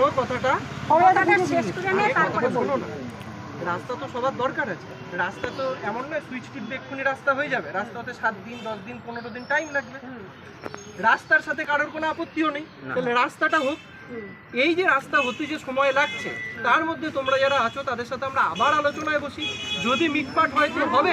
শোনো কথাটা। কথাটা শেষ করে নিয়ে তারপরে শোনো না। রাস্তা তো সবার দরকার আছে। রাস্তা তো এমন নয় সুইচ টিপবে এক্ষুনি রাস্তা হয়ে যাবে। রাস্তাতে সাত দিন দশ দিন পনেরো দিন টাইম লাগবে। রাস্তার সাথে কারোর কোনো আপত্তিও নেই। তাহলে রাস্তাটা হোক। এই যে রাস্তা হতে যে সময় লাগছে তার মধ্যে তোমরা যারা আছো তাদের সাথে আমরা আবার আলোচনায় বসি। যদি মিটপাট হয় তো হবে।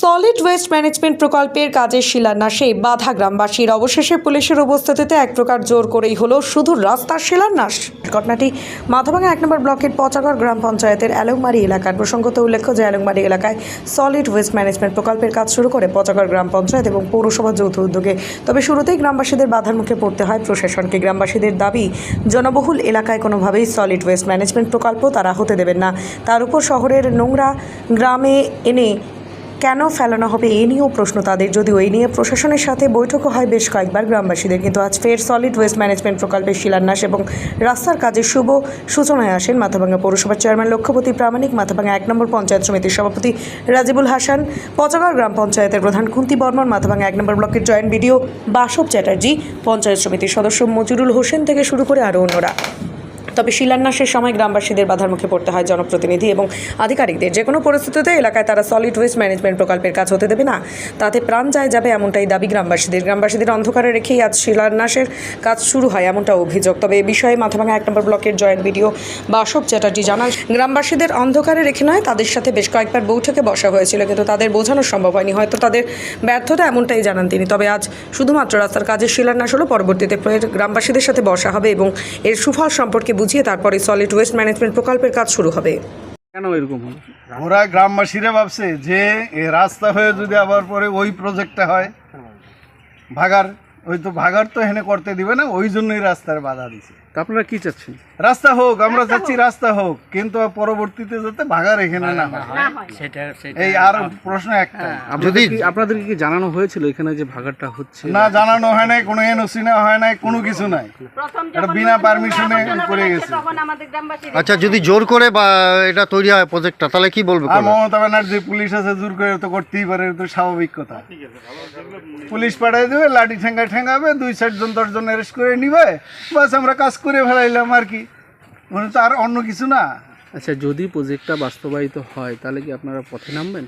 সলিড ওয়েস্ট ম্যানেজমেন্ট প্রকল্পের কাজের শিলান্যাসে বাধা গ্রামবাসীর অবশেষে পুলিশের উপস্থিতিতে এক প্রকার জোর করেই হলো শুধু রাস্তার শিলান্যাস। ঘটনাটি মাথাভাঙা এক নম্বর ব্লকের পচাগড় গ্রাম পঞ্চায়েতের অ্যালংমারি এলাকার প্রসঙ্গত উল্লেখ্য যে অ্যালংমারি এলাকায় সলিড ওয়েস্ট ম্যানেজমেন্ট প্রকল্পের কাজ শুরু করে পচাগড় গ্রাম পঞ্চায়েত এবং পৌরসভা যৌথ উদ্যোগে। তবে শুরুতেই গ্রামবাসীদের বাধার মুখে পড়তে হয় প্রশাসনকে। গ্রামবাসীদের দাবি, জনবহুল এলাকায় কোনোভাবেই সলিড ওয়েস্ট ম্যানেজমেন্ট প্রকল্প তারা হতে দেবেন না। তার উপর শহরের নোংরা গ্রামে এনে কেন ফেলানো হবে এই নিয়েও প্রশ্ন তাদের। যদিও এই নিয়ে প্রশাসনের সাথে বৈঠকও হয় বেশ কয়েকবার গ্রামবাসীদের, কিন্তু আজ ফের সলিড ওয়েস্ট ম্যানেজমেন্ট প্রকল্পের শিলান্যাস এবং রাস্তার কাজের শুভ সূচনায় আসেন মাথাভাঙ্গা পৌরসভার চেয়ারম্যান লক্ষ্যপতি প্রামাণিক, মাথাভাঙ্গা এক নম্বর পঞ্চায়েত সমিতির সভাপতি রাজিবুল হাসান, পচাগড় গ্রাম পঞ্চায়েতের প্রধান কুন্তি বর্মন, মাথাভাঙ্গা এক নম্বর ব্লকের জয়েন্ট বিডিও বাসব চ্যাটার্জি, পঞ্চায়েত সমিতির সদস্য মজিরুল হোসেন থেকে শুরু করে আরও অন্যরা। তবে শিলান্যাসের সময় গ্রামবাসীদের বাধার মুখে পড়তে হয় জনপ্রতিনিধি এবং আধিকারিকদের। যে কোনো পরিস্থিতিতে এলাকায় তারা সলিড ওয়েস্ট ম্যানেজমেন্ট প্রকল্পের কাজ হতে দেবে না। তাতে প্রাণ যায় যাবে এমনটাই দাবি গ্রামবাসীদের। গ্রামবাসীদের অন্ধকারে রেখেই আজ শিলান্যাসের কাজ শুরু হয় এমনটা অভিযোগ। তবে এ বিষয়ে মাথাভাঙা এক নম্বর ব্লকের জয়েন্ট ভিডিও বাসব চ্যাটার্জি জানান, গ্রামবাসীদের অন্ধকারে রেখে নয়, তাদের সাথে বেশ কয়েকবার বৈঠকে বসা হয়েছিল, কিন্তু তাদের বোঝানো সম্ভব হয়নি। হয়তো তাদের ব্যর্থতা এমনটাই জানান তিনি। তবে আজ শুধুমাত্র রাস্তার কাজের শিলান্যাস হলো, পরবর্তীতে গ্রামবাসীদের সাথে বসা হবে এবং এর সুফল সম্পর্কে বুঝিয়ে তারপরে সলিড ওয়েস্ট ম্যানেজমেন্ট প্রকল্পের কাজ শুরু হবে। কেন এরকম হলো ওরা গ্রামবাসীরা ভাবছে যে রাস্তা হয়ে যদি আবার পরে ওই প্রজেক্টটা হয় ভাগার ওই তো ভাগার তো এখানে করতে দিবে না ওই জন্যই রাস্তার বাধা দিছে। আপনারা কি চাচ্ছেন? রাস্তা হোক আমরা চাচ্ছি রাস্তা হোক কিন্তু পরবর্তীতে যাতে ভাগার এখানে না হয়। এই আর প্রশ্ন একটা। যদি আপনাদেরকে কি জানানো হয়েছিল এখানে যে ভাগারটা হচ্ছে? না জানানো হয় নাই কোনো এনওসি না হয় নাই কোনো কিছু নাই। প্রথম এটা যখন বিনা পারমিশনে করে গেছে। তখন আমাদের গ্রামবাসী আচ্ছা যদি জোর করে বা এটা তৈরি হয় প্রজেক্টটা তাহলে কি বলবে আর মমতা ব্যানার্জি পুলিশ আছে জোর করে তো করতেই পারে তো স্বাভাবিক কথা। পুলিশ পাঠাই দেবে লাঠি ঠেঙ্গা ঠেঙ্গাবে দুই চারজন দশজন অ্যারেস্ট করে নিবে বাস আমরা কাজ করে ফেলাইলাম আর কি। মানে তো আর অন্য কিছু না। আচ্ছা যদি প্রজেক্টটা বাস্তবায়িত হয় তাহলে কি আপনারা পথে নামবেন?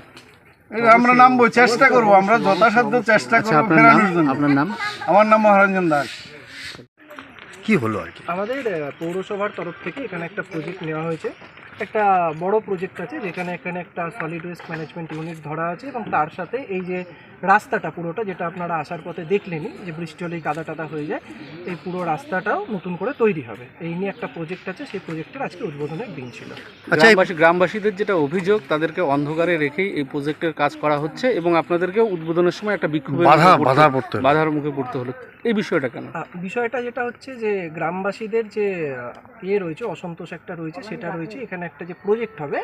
আমরা নামবো চেষ্টা করব আমরা যথাসাধ্য চেষ্টা আচ্ছা করব আপনার নাম ফেরানোর জন্য। আপনার নাম? আমার নাম মহারঞ্জন দাস। কি হলো আর কি? আমাদের পৌরসভার তরফ থেকে এখানে একটা প্রজেক্ট নেওয়া হয়েছে। একটা বড় প্রজেক্ট আছে যেখানে এখানে একটা সলিড ওয়েস্ট ম্যানেজমেন্ট ইউনিট ধরা আছে এবং তার সাথে এই যে রাস্তাটা পুরোটা যেটা আপনারা আসার পথে দেখলেনই যে বৃষ্টি হলেই কাদা টাদা হয়ে যায় এই পুরো রাস্তাটাও নতুন করে তৈরি হবে। এই নিয়ে একটা প্রজেক্ট আছে সেই প্রজেক্টের আজকে উদ্বোধনের দিন ছিল। আচ্ছা গ্রামবাসীদের যেটা অভিযোগ তাদেরকে অন্ধকারে রেখেই এই প্রজেক্টের কাজ করা হচ্ছে এবং আপনাদেরকে উদ্বোধনের সময় একটা হলো। বাধার মুখে পড়তে হলো। এই বিষয়টা কেন? বিষয়টা যেটা হচ্ছে যে গ্রামবাসীদের যে ইয়ে রয়েছে অসন্তোষ একটা রয়েছে সেটা রয়েছে এখানে একটা যে প্রজেক্ট হবে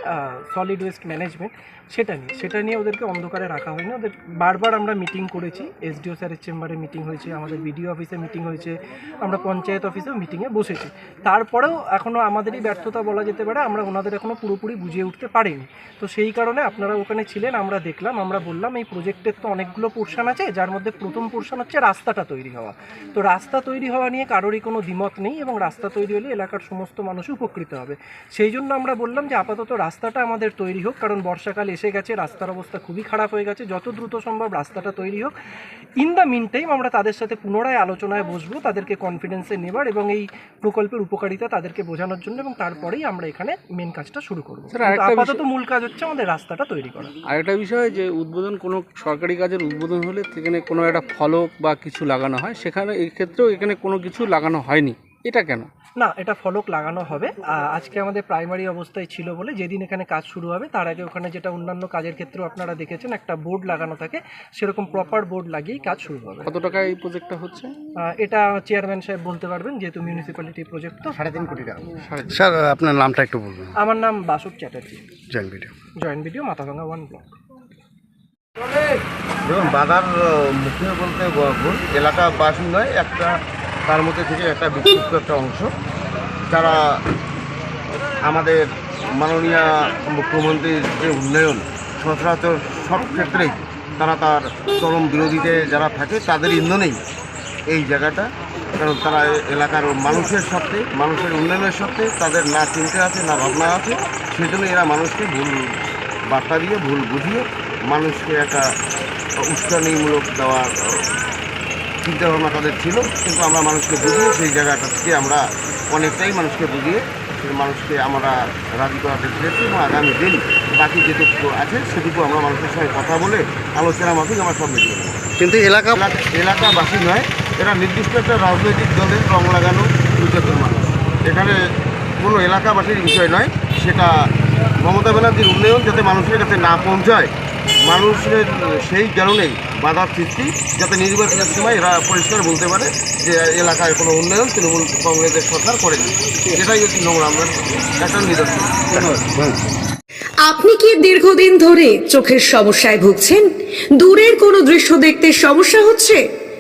সলিড ওয়েস্ট ম্যানেজমেন্ট সেটা নিয়ে। সেটা নিয়ে ওদেরকে অন্ধকারে রাখা হয়নি ওদের বারবার আমরা মিটিং করেছি। এসডিও স্যারের চেম্বারে মিটিং হয়েছে, আমাদের বিডিও অফিসে মিটিং হয়েছে, আমরা পঞ্চায়েত অফিসেও মিটিংয়ে বসেছি। তারপরেও এখনও আমাদেরই ব্যর্থতা বলা যেতে পারে, আমরা ওনাদের এখনও পুরোপুরি বুঝিয়ে উঠতে পারিনি। তো সেই কারণে আপনারা ওখানে ছিলেন, আমরা দেখলাম, আমরা বললাম, এই প্রজেক্টের তো অনেকগুলো পোর্শন আছে, যার মধ্যে প্রথম পোর্শন হচ্ছে রাস্তাটা তৈরি হওয়া। তো রাস্তা তৈরি হওয়া নিয়ে কারোরই কোনো দ্বিমত নেই এবং রাস্তা তৈরি হলে এলাকার সমস্ত মানুষ উপকৃত হবে। সেই জন্য আমরা বললাম যে আপাতত রাস্তাটা আমাদের তৈরি হোক, কারণ বর্ষাকাল এসে গেছে, রাস্তার অবস্থা খুবই খারাপ হয়ে গেছে। যত দ্রুত সম্ভব রাস্তাটা তৈরি হোক। ইন দ্য মিন টাইম আমরা তাদের সাথে পুনরায় আলোচনায় বসবো তাদেরকে কনফিডেন্সে নেবার এবং এই প্রকল্পের উপকারিতা তাদেরকে বোঝানোর জন্য এবং তারপরেই আমরা এখানে মেন কাজটা শুরু করব। আপাতত মূল কাজ হচ্ছে আমাদের রাস্তাটা তৈরি করা। আরেকটা বিষয় যে উদ্বোধন কোনো সরকারি কাজের উদ্বোধন হলে সেখানে কোনো একটা ফলক বা কিছু লাগানো হয়। সেখানে এই ক্ষেত্রেও এখানে কোনো কিছু লাগানো হয়নি। এটা কেন? না এটা ফলক লাগানো হবে। আজকে আমাদের প্রাইমারি অবস্থায় ছিল বলে যেদিন এখানে কাজ শুরু হবে তার আগে ওখানে যেটা অন্যান্য কাজের ক্ষেত্রেও আপনারা দেখেছেন একটা বোর্ড লাগানো থাকে। সেরকম প্রপার বোর্ড লাগিয়েই কাজ শুরু হবে। কত টাকা এই প্রজেক্টটা হচ্ছে? এটা চেয়ারম্যান সাহেব বলতে পারবেন যেহেতু মিউনিসিপ্যালিটি প্রজেক্ট তো। সাড়ে তিন কোটি টাকা। স্যার আপনার নামটা একটু বলবেন। আমার নাম Basuk Chatterjee. Join video. Joint video Mathabhanga one block দেখুন বাধার মুখে বলতে এলাকা বাসিন্দায় একটা তার মধ্যে থেকে একটা বিক্ষিপ্ত একটা অংশ। যারা আমাদের মাননীয় মুখ্যমন্ত্রীর যে উন্নয়ন, সচরাচর সব ক্ষেত্রেই তারা তার চরম বিরোধীতে যারা থাকে, তাদের ইন্ধনেই এই জায়গাটা। কারণ তারা এলাকার মানুষের সাথে মানুষের উন্নয়নের সাথে তাদের না চিন্তা আছে, না ভাবনা আছে সেই জন্য এরা মানুষকে ভুল বার্তা দিয়ে, ভুল বুঝিয়ে মানুষকে একটা উস্কানিমূলক দেওয়ার চিন্তা ভাবনা তাদের ছিল কিন্তু আমরা মানুষকে বুঝিয়ে সেই জায়গাটা থেকে আমরা অনেকটাই মানুষকে বুঝিয়ে সেই মানুষকে আমরা রাজি করাতে পেরেছি এবং আগামী দিন বাকি যেটুকু আছে সেটুকু আমরা মানুষের সঙ্গে কথা বলে আলোচনা মাফিক আমরা সব নেব। কিন্তু এলাকা এলাকা- এলাকাবাসী নয় এরা নির্দিষ্ট একটা রাজনৈতিক দলের রং লাগানো দুচকের মানুষ। এখানে কোনো এলাকাবাসীর বিষয় নয় সেটা মমতা ব্যানার্জির উন্নয়ন যাতে মানুষের কাছে না পৌঁছায় মানুষের সেই কারণেই বাধার সৃষ্টি, যাতে নির্বাচনের সময় এরা পরিষ্কার বলতে পারে যে এলাকায় কোনো উন্নয়ন তৃণমূল কংগ্রেসের সরকার করেনি। এটাই হচ্ছে নোংরা আমরা একটা নিদর্শন। আপনি কি দীর্ঘদিন ধরে চোখের সমস্যায় ভুগছেন? দূরের কোনো দৃশ্য দেখতে সমস্যা হচ্ছে?